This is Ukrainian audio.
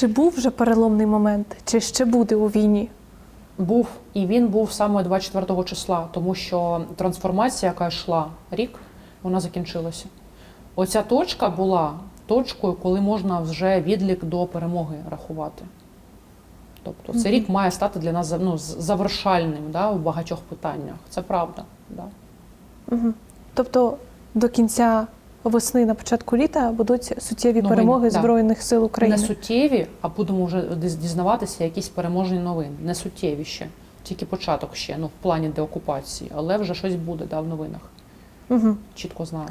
Чи був вже переломний момент, чи ще буде у війні? Був і він був саме 24 числа, тому що трансформація, яка йшла рік, вона закінчилася. Оця точка була точкою, коли можна вже відлік до перемоги рахувати. Тобто цей рік має стати для нас ну, завершальним да, у багатьох питаннях. Це правда. Да. Угу. Тобто до кінця весни на початку літа будуть суттєві Новини, перемоги да. Збройних сил Не України. суттєві, а будемо вже дізнаватися якісь переможні новини. Не суттєві ще, тільки початок ще, ну в плані деокупації, але вже щось буде да, в новинах. Угу. Чітко знаю.